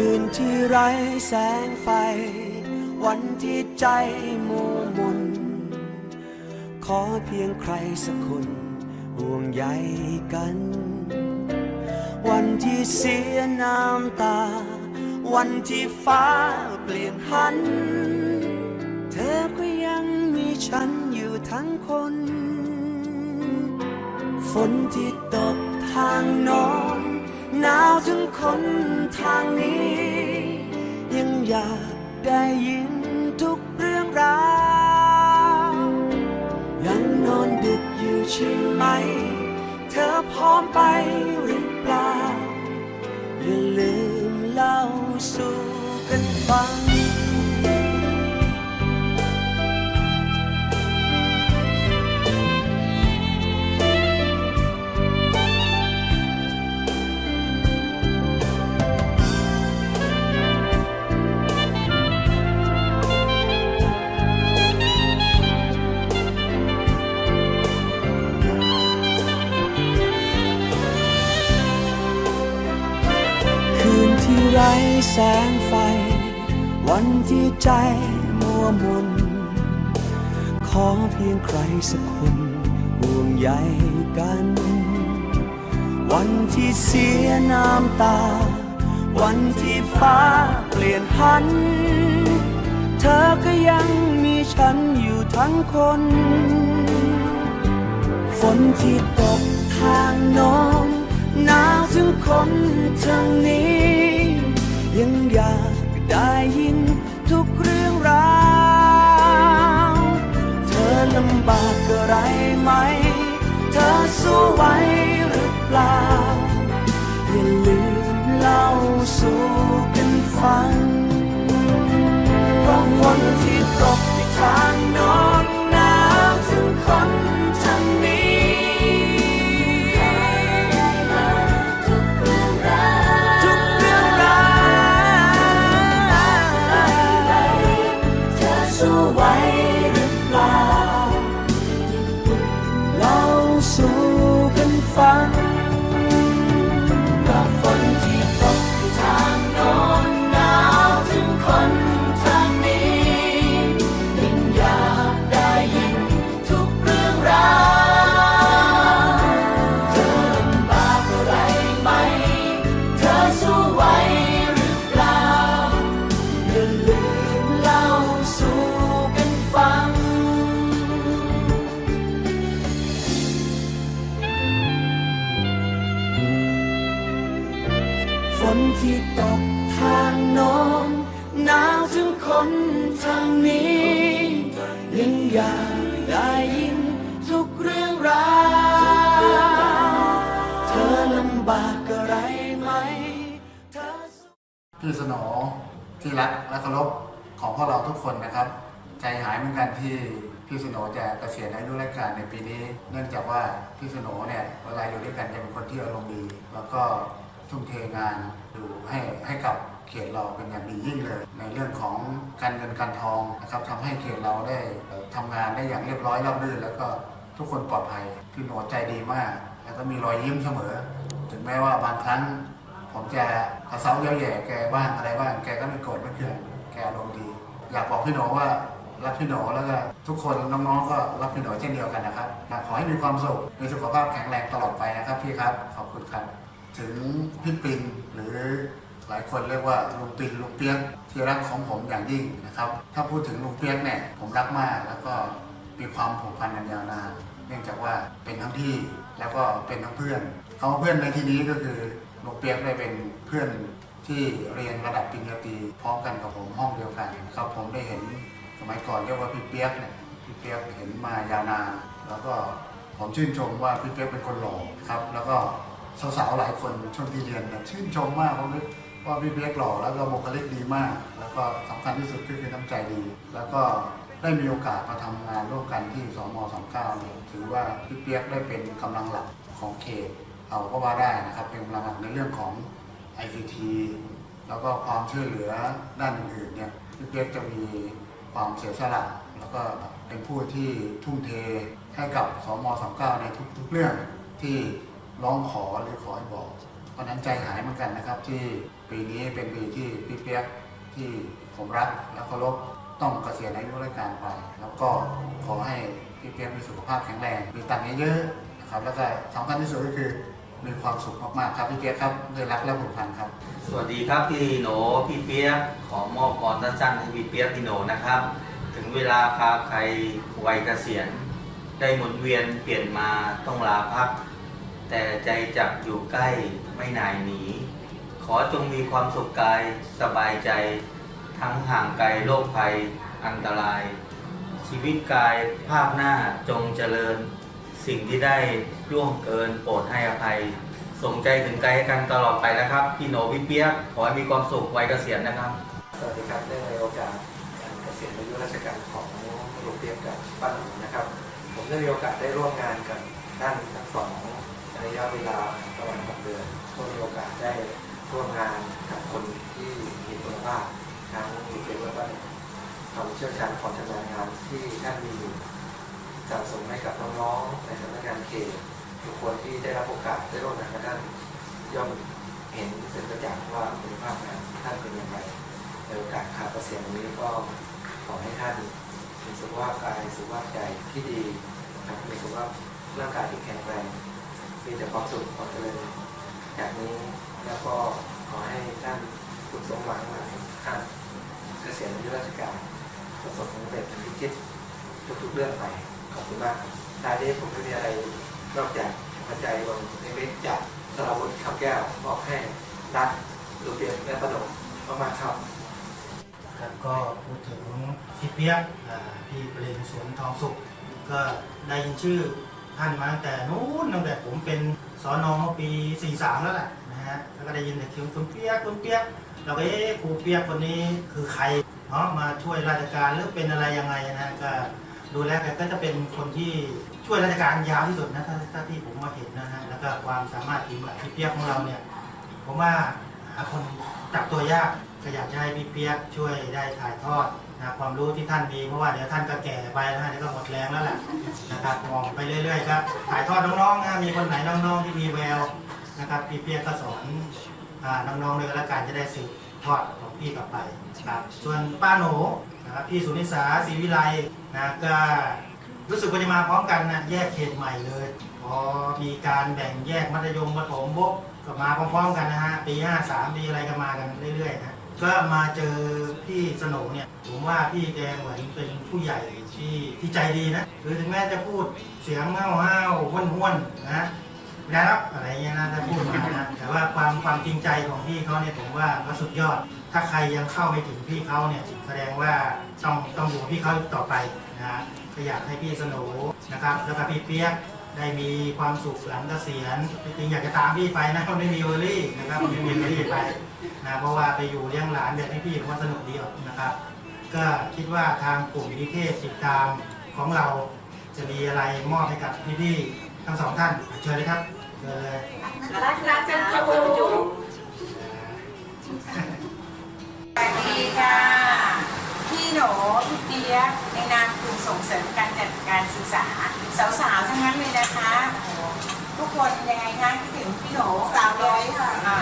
คืนที่ไร้แสงไฟ วันที่ใจมัวมนขอเพียงใครสักคนห่วงใยกัน วันที่เสียน้ำตา วันที่ฟ้าเปลี่ยนหัน เธอก็ยังมีฉันอยู่ทั้งคน ฝนที่ตกทางโนอน หนาวถึงคนทางนี้ ยังอยากได้ยินทุกเรื่องราวยังนอนดึกอยู่ใช่ไหม เธอพร้อมไปหรือเปล่า อย่าลืมเล่าสู่ แสงไฟ วันที่ใจมัวมน ขอเพียงใครสักคนห่วงใยกัน วันที่เสียน้ำตา วันที่ฟ้าเปลี่ยนพัน เธอก็ยังมีฉันอยู่ทั้งคน ฝนที่ตกทางน้นหนาวถึงคนทางนี้ ยังอยากได้ยินทุกเรื่องราวเธอลำบากอะไรไหม เธอสู้ไหวหรือเปล่า อย่าลืมเล่าสู่กันฟังเพราะฝนที่ตกในทางน้นหนาวถึงคน พี่สนอที่รักและเคารพของพวกเราทุกคนนะครับ ใจหายเหมือนกันที่พี่สโหนจะเกษียณอายุราชการในปีนี้ เนื่องจากว่าพี่สโหนเนี่ยเวลาอยู่ด้วยกันจะเป็นคนที่อารมณ์ดี แล้วก็ทุ่มเทงานอยู่ให้ให้กับเขตเราเป็นอย่างดียิ่งเลย ในเรื่องของการเงินการทองนะครับทำให้เขตเราได้เอ่อทำงานได้อย่างเรียบร้อยราบรื่นแล้วก็ทุกคนปลอดภัยพี่โหนใจดีมาก แล้วก็มีรอยยิ้มเสมอ ถึงแม้ว่าบางครั้ง ผมจะกระเซ้าเย้าแย่แกบ้างอะไรบ้างแกก็ไม่โกรธไม่เคืองแกอารมณ์ดี อยากบอกพี่โหนว่ารักพี่โหนแล้วก็ทุกคนน้องๆก็รักพี่โหนเช่นเดียวกันนะครับขอให้มีความสุขมีสุขภาพแข็งแรงตลอดไปนะครับพี่ครับขอบคุณครับถึงพี่ปินหรือหลายคนเรียกว่าลุงปินลุงเปียกที่รักของผมอย่างยิ่งนะครับ ถ้าพูดถึงลุงเปียกเนี่ยผมรักมากแล้วก็มีความผูกพันกันยาวนานเนื่องจากว่าเป็นทั้งพี่แล้วก็เป็นทั้งเพื่อนคำว่าเพื่อนในที่นี้ก็คือ ลุงเปียกได้เป็นเพื่อนที่เรียนระดับปริญญาตรีพร้อมกันกับผมห้องเดียวกันครับผมได้เห็นสมัยก่อนเรียกว่าพี่เปียกเนี่ยพี่เปียกเห็นมายาวนานแล้วก็ผมชื่นชมว่าพี่เปียกเป็นคนหล่อครับ แล้วก็สาวๆหลายคนช่วงที่เรียนเนี่ยชื่นชมมากเพราะว่าพี่เบียกหล่อแล้วก็บุคลิกดีมาก แล้วก็สำคัญที่สุดก็คือน้ำใจดี แล้วก็ได้มีโอกาสมาทำงานร่วมกันที่สม39เนี่ยถือว่าพี่เปียกได้เป็นกำลังหลักของเขต เอาก็ว่าได้นะครับ เป็นกำลังหลักในเรื่องของ ICT แล้วก็ความช่วยเหลือด้านอื่นๆเนี่ยพี่เปียกจะมีความเสียสละแล้วก็เป็นผู้ที่ทุ่มเทให้กับสม39ในทุกๆเรื่องที่ร้องขอหรือขอให้บอกเพราะฉะนั้นใจหายเหมือนกันนะครับ ที่ปีนี้เป็นปีที่พี่เปียกที่ผมรักและเคารพต้องเกษียณอายุราชการไป แล้วก็ขอให้พี่เปียกมีสุขภาพแข็งแรงมีตังค์เยอะๆนะครับแล้วก็สำคัญที่สุดก็คือ มีความสุขมากๆครับพี่เปียกครับด้วยรักและผูกพันครับ สวัสดีครับพี่โหนพี่เปียกขอมอบกรสั้นๆให้พี่เปียกพี่โหนนะครับ ถึงเวลาพาใครวัยเกษียณ ได้หมุนเวียนเปลี่ยนมาต้องลาพัก แต่ใจจักอยู่ใกล้ไม่นายหนี ขอจงมีความสุขกายสบายใจ ทั้งห่างไกลโรคภัยอันตราย ชีวิตกายภาพหน้าจงเจริญ สิ่งที่ได้ล่วงเกินโปรดให้อภัยส่งใจถึงให้กันตลอดไปนะครับ พี่โหนพี่เปียกขอให้มีความสุขวัยเกษียณนะครับ สวัสดีครับเนื่องในโอกาสการเกษียณอายุราชการของลุงเปียกกับป้าหนูนะครับ ผมได้มีโอกาสได้ร่วมงานกับท่านทั้งสองระยะเวลาประมาณหกเดือนก็มีโอกาสได้ร่วมงานกับคนที่มีคุณภาพทั้งลุงเปียกและป้าหนูความเชี่ยวชาญความชำนาญงานที่ท่านมีอยู่ สะสมให้กับน้องๆในสำนักงานเขตทุกคนที่ได้รับโอกาสได้ร่วมงานกับท่านย่อมเห็นเป็นประจักษ์ว่าคุณภาพงานท่านเป็นอย่างไรในโอกาสขาดเกษียณนี้ก็ขอให้ท่านมีสุขภาพกายสุขภาพใจที่ดีนะครับมีสุขภาพร่างกายที่แข็งแรงมีแต่ความสุขความเจริญจากนี้แล้วก็ขอให้ท่านสุขสมหวังในท่านเกษียณอายุราชการประสบความสำเร็จที่คิดทุกๆเรื่องไป ขอบคุณมากท้ายนี้ผมไม่มีอะไรนอกจากหัวใจบนเล็กๆจากสราวุธคำแก้วมอบให้รัฐดูเปียนและประดมมากๆครับครับก็พูดถึงพี่เปียกพี่เปรมสวนทองสุข ก็ได้ยินชื่อท่านมาตั้งแต่นู้นตั้งแต่ผมเป็นสอนอเมื่อปี 43 แล้วแหละนะฮะแล้วก็ได้ยินแต่คิวคุณเปียกคุณเปียกเราก็เอ๊ะครูเปียกคนนี้คือใครเนาะมาช่วยราชการหรือเป็นอะไรยังไงนะก็ ดูแลแกก็จะเป็นคนที่ช่วยราชการยาวที่สุดนะถ้าถ้าที่ผมมาเห็นนะฮะแล้วก็ความสามารถทีมแบบพี่เปียกของเราเนี่ยผมว่าหาคนจับตัวยากก็อยากจะให้พี่เปียกช่วยได้ถ่ายทอดนะความรู้ที่ท่านมีเพราะว่าเดี๋ยวท่านก็แก่ไปแล้วฮะเดี๋ยวก็หมดแรงแล้วแหละนะครับมองไปเรื่อยๆครับถ่ายทอดน้องๆนะมีคนไหนน้องๆที่มีแววนะครับพี่เปียกก็สอนน้องๆด้วยกันแล้วกันจะได้สืบทอดของพี่กลับไปครับส่วนป้าหนูนะครับพี่สุนิสาศรีวิไล นะก็รู้สึกว่าจะมาพร้อมกันนะแยกเขตใหม่เลย พอมีการแบ่งแยกมัธยมประถมบุ๊กก็มาพร้อมๆกันนะฮะปี 53 ปีอะไรก็มากันเรื่อยๆนะก็มาเจอพี่สโหนเนี่ยผมว่าพี่แกเหมือนเป็นผู้ใหญ่ที่ที่ใจดีนะคือถึงแม้จะพูดเสียงเห้าห้าวห้วนๆนะ นะครับอะไรเงี้ยนะถ้าพูดมานะแต่ว่าความความจริงใจของพี่เขาเนี่ยผมว่าก็สุดยอด ถ้าใครยังเข้าไม่ถึงพี่เขาเนี่ยแสดงว่าต้องต้องอยู่กับพี่เขาต่อไปนะฮะก็อยากให้พี่สโหนนะครับ แล้วก็พี่เปียกได้มีความสุขหลังเกษียณจริงๆอยากจะตามพี่ไปนะไม่มีเวอลี่นะครับไม่มีเวอลี่ไปนะเพราะว่าไปอยู่เลี้ยงหลานแบบพี่ๆผมว่าสนุกดีออกนะครับ ก็คิดว่าทางกลุ่มนิเทศติดตามของเราจะมีอะไรมอบให้กับพี่ๆทั้งสองท่านเชิญเลยครับ รักรักจังค่ะคุณจุ๊บสวัสดีค่ะ พี่หนูพี่เปียกในนามกลุ่มส่งเสริมการจัดการศึกษา สาวๆทั้งนั้นเลยนะคะโอ้โหทุกคนยังไงคะคิดถึงพี่หนูสาวร้อยค่ะอ่า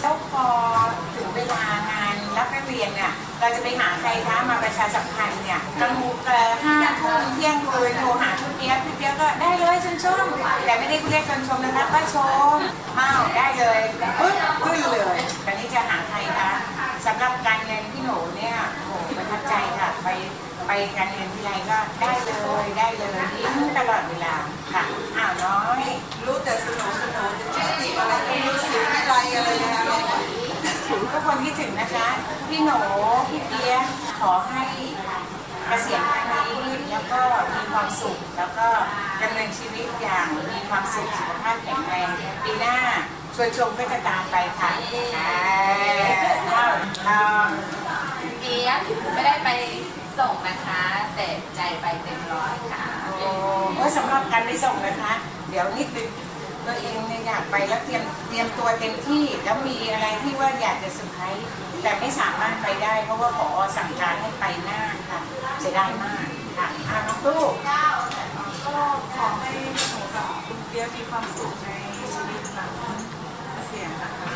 แล้วพอถึงเวลางานรับนักเรียนเนี่ยเราจะไปหาใครคะมาประชาสัมพันธ์เนี่ยกลางมุกเอ่อห้าทุ่มเที่ยงคืนโทรหาพี่เปียพี่เปียกก็ได้เลยชมชมแต่ไม่ได้เรียกชมชมนะคะป้าชมอ้าวได้เลยปึ๊บขึ้นเลยตอนนี้จะหาใครคะสำหรับการเรียนพี่หนูเนี่ยโอ้โหประทับใจค่ะ ไปไปการเรียนที่ไรก็ได้เลยได้เลยยิ้มตลอดเวลาค่ะอ้าวน้อยรู้แต่สนุกสนุกจะชื่อติอะไรก็รู้สิวิไลอะไรนะคะทุกคนคิดถึงนะคะ พี่หนูพี่เปียขอให้เกษียณ ครั้งนี้แล้วก็มีความสุขแล้วก็ดำเนินชีวิตอย่างมีความสุขสุขภาพแข็งแรงปีหน้าชวนชมก็จะตามไปค่ะเอาเอาเปียไม่ได้ไปส่งนะคะ แต่ใจไปเต็มร้อยค่ะโอ้สำหรับการไปส่งนะคะ เดี๋ยวนิดนึงตัวเองเนี่ยอยากไปแล้วเตรียมเตรียมตัวเต็มที่แล้วมีอะไรที่ว่าอยากจะเซอร์ไพรส์แต่ไม่สามารถไปได้ เพราะว่าผอสั่งการให้ไปหน้าค่ะเสียดายมาก ค่ะอะน้องตู้ก็ขอให้หนูกับคุณเปียมีความสุขในชีวิตหลังเกษียณนะคะ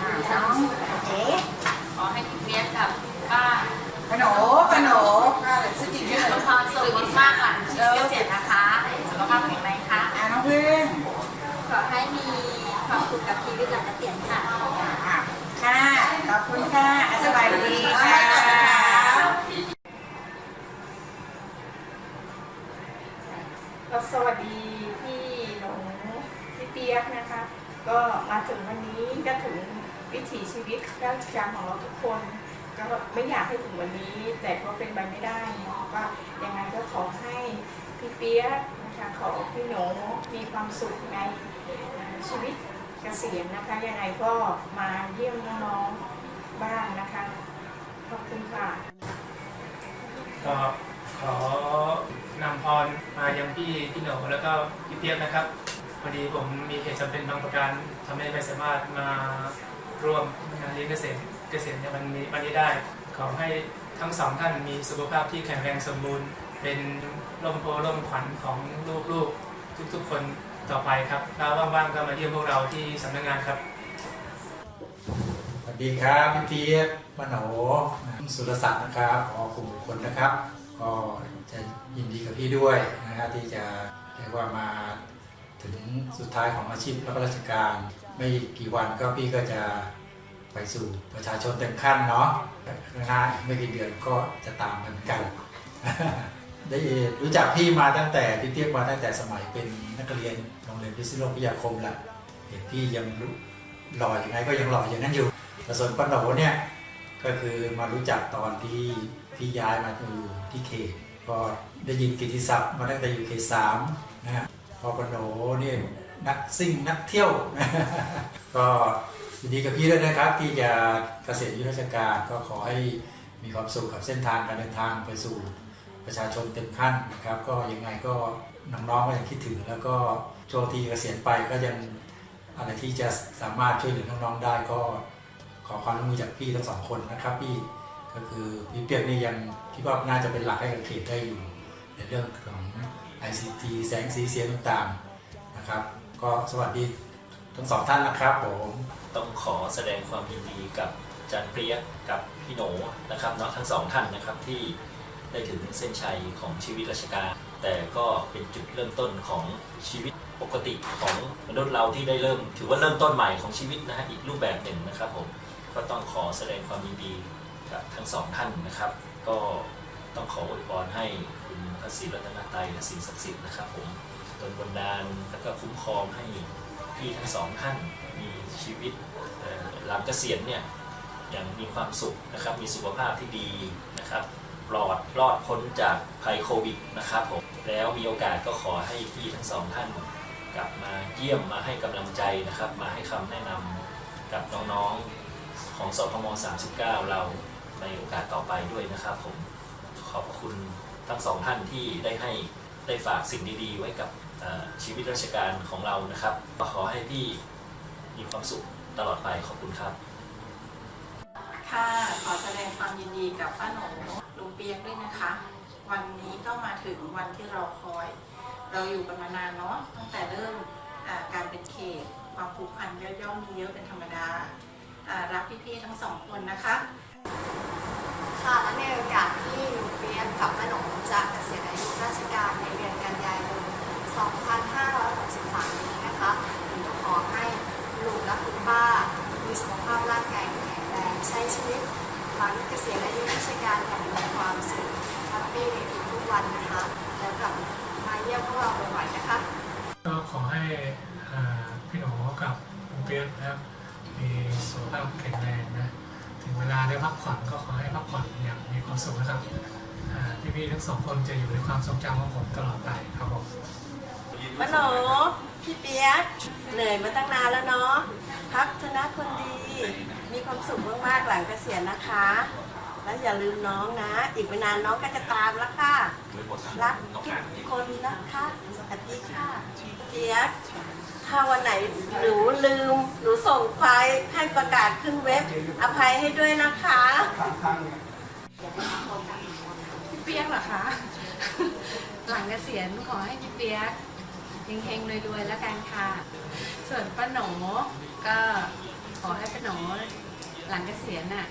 อะน้องเจ๊ ขอให้พี่เปียกกับป้า ขนมขนม ก็เลยสกิน มี ที่ไหน ความสุขมากๆหลังชีวิตเกษียณนะคะสุขภาพแข็งแรงค่ะ อะน้องพึ่ง ขอให้มีความสุขกับชีวิตหลังเกษียณค่ะ อะค่ะขอบคุณค่ะอะสบายดีค่ะ ก็สวัสดีพี่หนูพี่เปียกนะคะ ก็มาถึงวันนี้ก็ถึงวิถีชีวิตราชการของเราทุกคน ก็ ไม่อยากให้ถึงวันนี้ แต่ก็เป็นไปไม่ได้ก็ยังไงก็ขอให้พี่เปียกนะคะขอพี่หนูมีความสุขในชีวิตเกษียณนะคะ ยังไงก็มาเยี่ยมน้องๆบ้างนะคะ ขอบคุณค่ะก็ขอนำพรมายังพี่พี่โหนแล้วก็พี่เปียกนะครับพอดีผมมีเหตุจำเป็นบางประการทำให้ไม่สามารถมาร่วมงานเลี้ยงเกษตรเกษตรในวันนี้วันนี้ได้ ขอให้ทั้งสองท่านมีสุขภาพที่แข็งแรงสมบูรณ์ เป็นร่มโพล่มขวัญของลูกๆ ทุกๆ คนต่อไปครับแล้วว่างๆก็มาเยี่ยมพวกเราที่สำนักงานครับสวัสดีครับพี่เพียรมโนสุรศักดิ์นะครับขอกลุ่มคคลนะครับ ก็จะยินดีกับพี่ด้วยนะครับที่จะเรียกว่ามาถึงสุดท้ายของอาชีพรับราชการ ไม่กี่วันก็พี่ก็จะ ไปสู่ประชาชนเต็มขั้นเนาะข้างหน้าไม่กี่เดือนก็จะตามเหมือนกันได้รู้จักพี่มาตั้งแต่พี่เพียมาตั้งแต่สมัยเป็นนักเรียนโรงเรียนพิศโลกพิทยาคมแหละเห็นพี่ยังรู้หล่ออย่างไงก็ยังหล่ออย่างนั้นอยู่แต่ส่วนป้าโหนเนี่ยก็คือมารู้จักตอนที่พี่ย้ายมาอยู่ที่เขก็ได้ยินกิติศัพท์มาตั้งแต่อยู่เขสามนะฮะพอป้าโหนเนี่ยนักซิ่งนักเที่ยว ก็ ยินดีกับพี่ด้วยนะครับ ที่จะเกษียณอายุราชการก็ขอให้มีความสุขกับเส้นทางการเดินทางไปสู่ประชาชนเต็มขั้นนะครับ ก็ยังไงก็น้องๆก็ยังคิดถึง แล้วก็ช่วงที่เกษียณไปก็ยังอะไรที่จะสามารถช่วยเหลือน้องๆได้ก็ขอความร่วมมือจากพี่ทั้งสองคนนะครับพี่ก็คือพี่เปียกนี่ยังคิดว่าน่าจะเป็นหลักให้กับเขตได้อยู่ ในเรื่องของ ICT แสงสีเสียงต่างๆนะครับ ก็สวัสดี ทั้งสองท่านนะครับผมต้องขอแสดงความยินดีกับจารย์เปรียกกับพี่โหนนะครับเนาะทั้งสองท่านนะครับที่ได้ถึงเส้นชัยของชีวิตราชการ แต่ก็เป็นจุดเริ่มต้นของชีวิตปกติของมนุษย์เราที่ได้เริ่ม ถือว่าเริ่มต้นใหม่ของชีวิตนะฮะอีกรูปแบบหนึ่งนะครับผมก็ต้องขอแสดงความยินดีกับทั้งสองท่านนะครับ ก็ต้องขออวยพรให้คุณพระศรีรัตนตรัยและสิ่งศักดิ์สิทธิ์นะครับผมดลบันดาลและก็คุ้มครองให้ พี่ทั้งสองท่านมีชีวิตหลังเกษียณเนี่ยอย่างมีความสุขนะครับ มีสุขภาพที่ดีนะครับปลอดรอดพ้นจากภัยโควิดนะครับผมแล้วมีโอกาสก็ขอให้พี่ทั้งสองท่านกลับมาเยี่ยมมาให้กำลังใจนะครับ มาให้คำแนะนำกับน้องๆของสพม 39 เราในโอกาสต่อไปด้วยนะครับผมขอบคุณทั้งสองท่านที่ได้ให้ ได้ฝากสิ่งดีๆ ไว้กับชีวิตราชการของเรานะครับ ขอให้พี่มีความสุขตลอดไปขอบคุณครับ ค่ะ ขอแสดงความยินดีกับป้าหนูลุงเปียกด้วยนะคะ วันนี้ก็มาถึงวันที่เราคอย เราอยู่กันมานานเนาะตั้งแต่เริ่มการเป็นเขตความผูกพันย่อมมีเยอะเป็นธรรมดาอ่ารักพี่ๆทั้งสองคนนะคะ ค่ะและในโอกาสที่หนูเปียกกับแม่หนงจะเกษียณอายุราชการในเดือนกันยายน 2563 นี้นะคะหนูก็ขอให้ลุงและคุณป้ามีสุขภาพร่างกายแข็งแรงใช้ชีวิตหลังเกษียณอายุราชการอย่างมีความสุขแฮปปี้ในทุกๆวันนะคะ ครับที่พี่ๆทั้งสองคนจะอยู่ในความทรงจำของผมตลอดไปครับผมป้าหนูพี่เปียกเหนื่อยมาตั้งนานแล้วเนาะพักเถอะนะคนดี มีความสุขมากๆหลังเกษียณนะคะ แล้วอย่าลืมน้องนะ อีกไม่นานน้องก็จะตามแล้วค่ะ รักทุกคนนะคะสวัสดีค่ะเปียกถ้าวันไหนหนูลืม หนูส่งไฟล์ให้ประกาศขึ้นเว็บ อภัยให้ด้วยนะคะ ปียกเหรอคะ หลังเกษียณขอให้พี่เปียกเฮงๆรวยๆแล้วกันค่ะ ส่วนป้าหนูก็ขอให้ป้าหนูหลังเกษียณน่ะ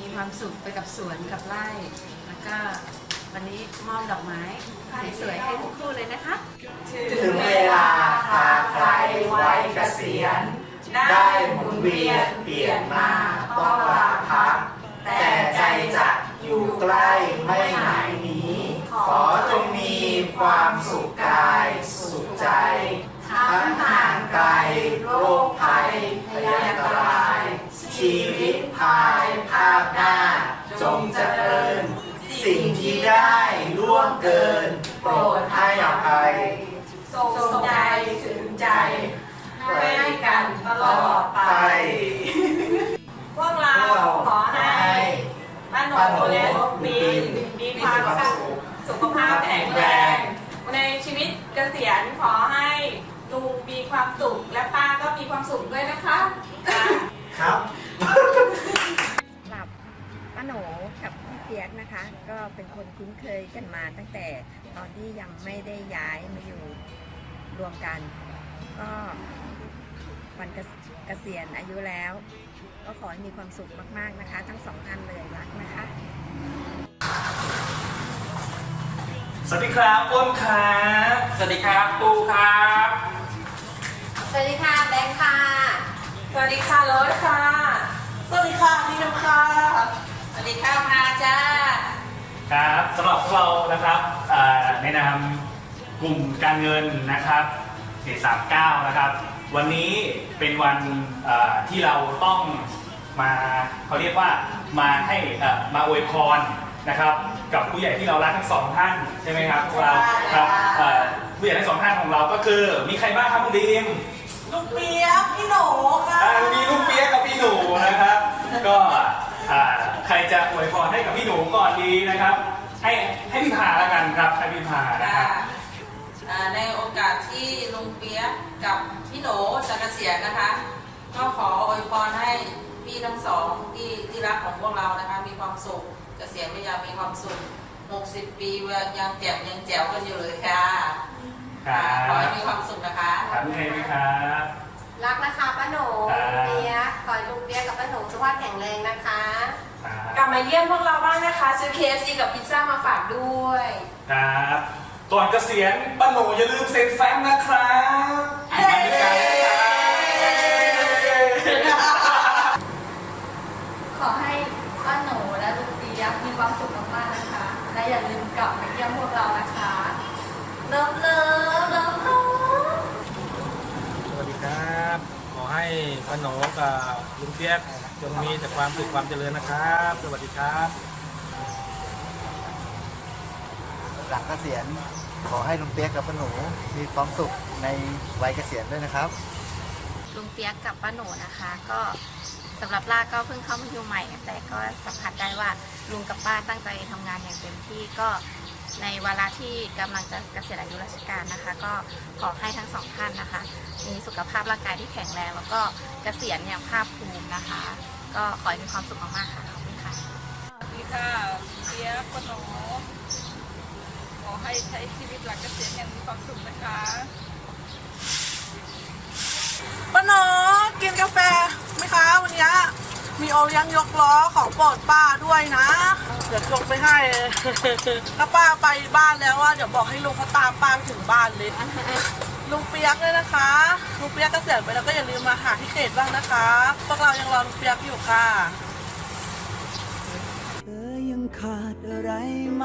มีความสุขไปกับสวนกับไร่ แล้วก็วันนี้มอบดอกไม้สวยๆให้ทุกคู่เลยนะคะ ถึงเวลาพาใครวัยเกษียณ ได้หมุนเวียนเปลี่ยนมาต้องลาพัก แต่ใจจะ อยู่ใกล้ไม่หายหนีขอจงมีความสุขกายสุขใจ ทั้งห่างไกลโรคภัยพยาตราย ชีวิตภายภาคหน้า จงเจริญ สิ่งที่ได้ล่วงเกิน โปรดให้อภัยส่งใจถึงใจให้กันตลอดไป ป้าหนูและมีมีความสุขสุขภาพแข็งแรง ในชีวิตเกษียณขอให้ลุงมีความสุขและป้าก็มีความสุขด้วยนะคะ ครับหรับป้าโหนกับพี่เปียกนะคะ ก็เป็นคนคุ้นเคยกันมาตั้งแต่ตอนที่ยังไม่ได้ย้ายมาอยู่รวมกัน ก็วันกเกษียณอายุแล้ว ก็ขอให้มีความสุขมาก ๆนะคะ ทั้งสองท่านเลยรักนะคะ สวัสดีครับอ้นครับสวัสดีครับปูครับ สวัสดีค่ะแบงค์ค่ะ สวัสดีค่ะโรสค่ะ สวัสดีค่ะพี่น้ำค่ะ สวัสดีค่ะมาจ้า ครับสำหรับพวกเรานะครับเอ่อในนามกลุ่มการเงินนะครับเขตสามเก้านะครับ วันนี้เป็นวันเอ่อที่เราต้องมาเขาเรียกว่ามาให้เอ่อมาอวยพรนะครับ กับผู้ใหญ่ที่เรารักทั้งสองท่านใช่ไหมครับพวกเราครับเอ่อผู้ใหญ่ทั้งสองท่านของเราก็คือ มีใครบ้างครับคุณดีมลูกเปียกพี่หนูค่ะอ่ามีลูกเปียกกับพี่หนูนะครับ ก็อ่าใครจะอวยพรให้กับพี่หนูก่อนดีนะครับ ให้ให้พี่พาแล้วกันครับให้พี่พานะครับอ่า ในโอกาสที่ลุงเปียกกับพี่โหนจะเกษียณนะคะ ก็ขออวยพรให้พี่ทั้งสองที่ที่รักของพวกเรานะคะ มีความสุขเกษียณไม่ยามมีความสุข 60 ปียังแจ่มยังแจ๋วกันอยู่เลยค่ะครับขอให้มีความสุขนะคะครับพี่เทนครับ รักนะคะป้าโหนครับ ลุงเปียกขอให้ลุงเปียกกับป้าโหนสุขภาพแข็งแรงนะคะกลับมาเยี่ยมพวกเราบ้างนะคะ ซื้อ KFC กับพิซซ่ามาฝากด้วย ครับ ก่อนเกษียณป้าหนูอย่าลืมเซ็นแฟ้มนะครับมาด้วยกันนะครับขอให้ป้าหนูและลุงเปียกมีความสุขมากๆนะคะ และอย่าลืมกลับมาเยี่ยมพวกเรานะคะเลิฟเลิฟเลิฟเลิฟ สวัสดีครับ ขอให้ป้าโหนกับลุงเปียกจงมีแต่ความสุขความเจริญนะครับ สวัสดีครับ หลังเกษียณขอให้ลุงเปียกกับป้าหนูมีความสุขในวัยเกษียณด้วยนะครับ ลุงเปียกกับป้าโหนนะคะ ก็สำหรับล่าก็เพิ่งเข้ามาอยู่ใหม่ แต่ก็สัมผัสได้ว่าลุงกับป้าตั้งใจทำงานอย่างเต็มที่ก็ในวาระที่กำลังจะเกษียณอายุราชการนะคะ ก็ขอให้ทั้งสองท่านนะคะ มีสุขภาพร่างกายที่แข็งแรงแล้วก็เกษียณอย่างภาคภูมินะคะ ก็ขอให้มีความสุขมากๆค่ะขอบคุณค่ะสวัสดีค่ะเปียกปนหนู ขอให้ใช้ชีวิตหลังเกษียณอย่างมีความสุขนะคะป้าหนอกินกาแฟไหมคะ วันนี้มีโอเลี้ยงยกล้อของโปรดป้าด้วยนะ เดี๋ยวยกไปให้ถ้าป้าไปบ้านแล้วว่าเดี๋ยวบอกให้ลุงเขาตามป้าถึงบ้านเลยลุงเปียกเลยนะคะลุงเปียกก็เกษียไปแล้วก็อย่าลืมมาหาที่เขตบ้างนะคะพวกเรายังรอลุงเปียกอยู่ค่ะเธอยังขาดอะไรไหม